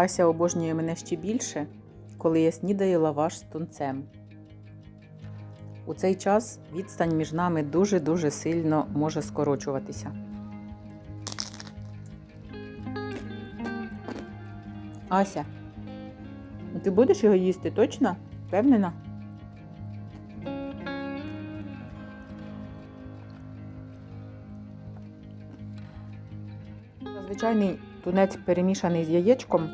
Ася обожнює мене ще більше, коли я снідаю лаваш з тунцем. У цей час відстань між нами дуже-дуже сильно може скорочуватися. Ася, ти будеш його їсти точно? Впевнена? Звичайний тунець перемішаний з яєчком,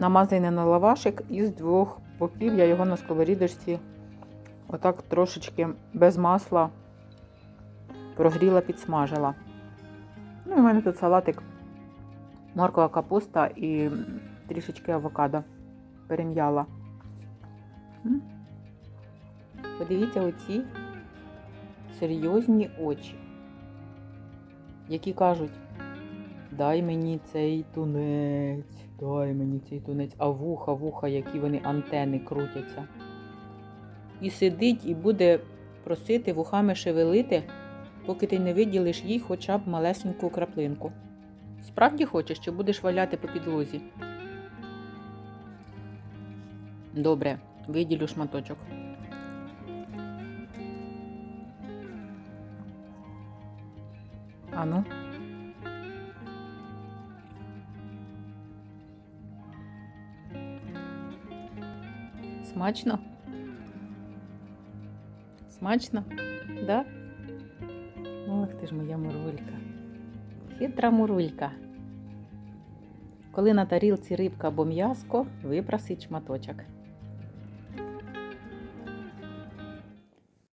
намазаний на лавашик і з двох боків я його на сковорідочці отак трошечки без масла прогріла, підсмажила. Ну і в мене тут салатик, моркова капуста і трішечки авокадо перем'яла. Подивіться оці серйозні очі, які кажуть, дай мені цей тунець, дай мені цей тунець, а вуха, вуха, які вони антени крутяться. І сидить і буде просити вухами шевелити, поки ти не виділиш їй хоча б малесеньку краплинку. Справді хочеш, чи будеш валяти по підлозі? Добре, виділю шматочок. Ану. Смачно? Смачно? Да? Ох ти ж моя мурулька. Хитра мурулька. Коли на тарілці рибка або м'яско, випросить шматочок.